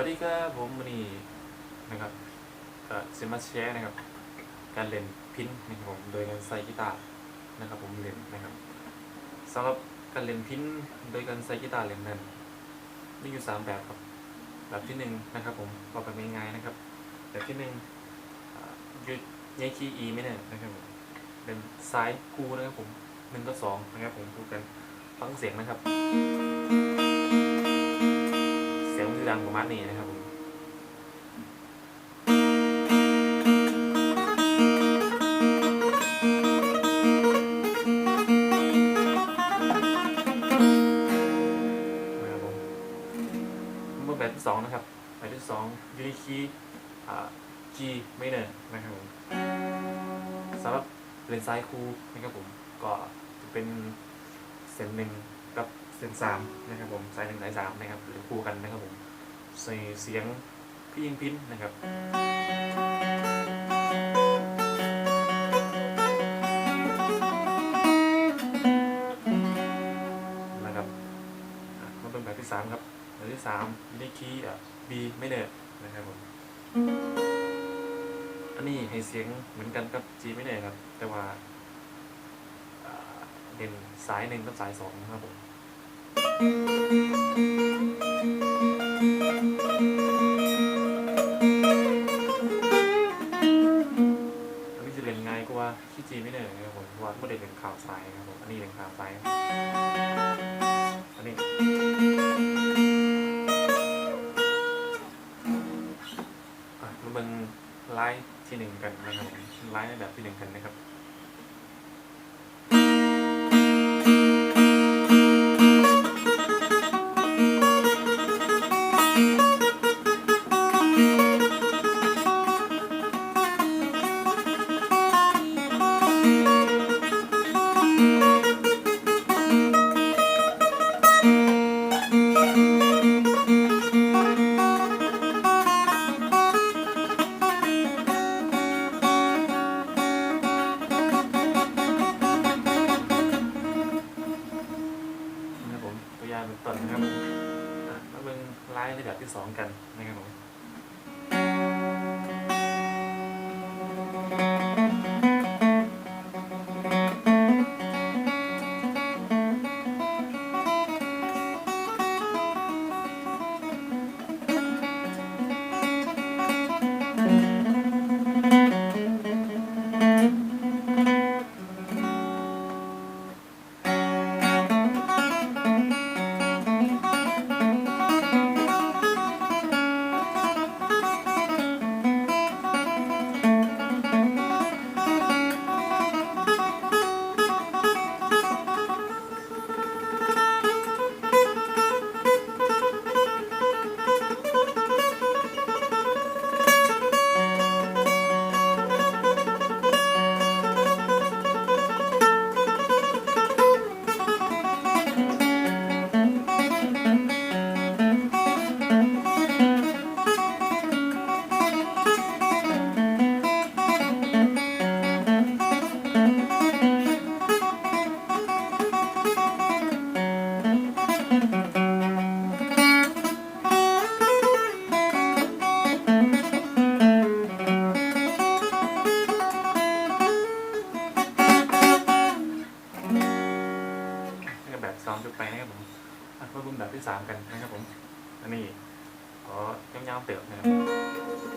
วัสดีครับผมวันนี้นะครับก็จะมาแชร์นะครับ การเล่นพินนะครับผมโดยการใส่กีตาร์นะครับผมเล่นนะครับสำหรับการเล่นพินโดยการใส่กีตาร์เล่นนั้นมีอยู่สามแบบครับแบบที่หนึ่งนะครับผมบอกแบบง่ายๆนะครับแบบที่หนึ่งยึดยคีย์ E ไม่เนี่ยนะครับผมเป็นซ้ายกูนะครับผมหนึ่งก็สองนะครับผมพูกันฟังเสียงนะครับ สียงมันจะดังประมาณนี้นะครับผมนะครับผมเมื่อแบบที่สองนะครับแบบที่สองยูนิคีอ่า G minor นะครับผมสำหรับเลนซ้ายคู่นะครับผมก็จะเป็นเส้นหนึ่งกับ เส้นสามนะครับผมสายหนึ่งสายสามนะครับหรือคู่กันนะครับผมใส่เสียงพี่ยิงพินนะครับนะครับอะมาเป็นแบบที่สามครับแบบที่สามยูนิคีย์อะ B ไม่เนิร์นะครับผมอันนี้ให้เสียงเหมือนกันกับ G ไม่เนิร์ครับ แต่ว่าอ่าเด่นสายหนึ่งกับสายสองนะครับผม อันนี้จะเล่นง่ายกว่าที่ G ไม่เหนิร์นะครับผมเพราะว่าไม่ได้เป็นข่าวสายครับผมอันนี้เป็นข่าวสายอันนี้มาเบิ่งไลน์ที่หนึ่งกันนะครับไลน์ในแบบที่หนึ่งกันนะครับ ในแบบที่สองกันนะครับ ที่สามกันนะครับผมอันนี้ขอยาวๆเติบนะครับ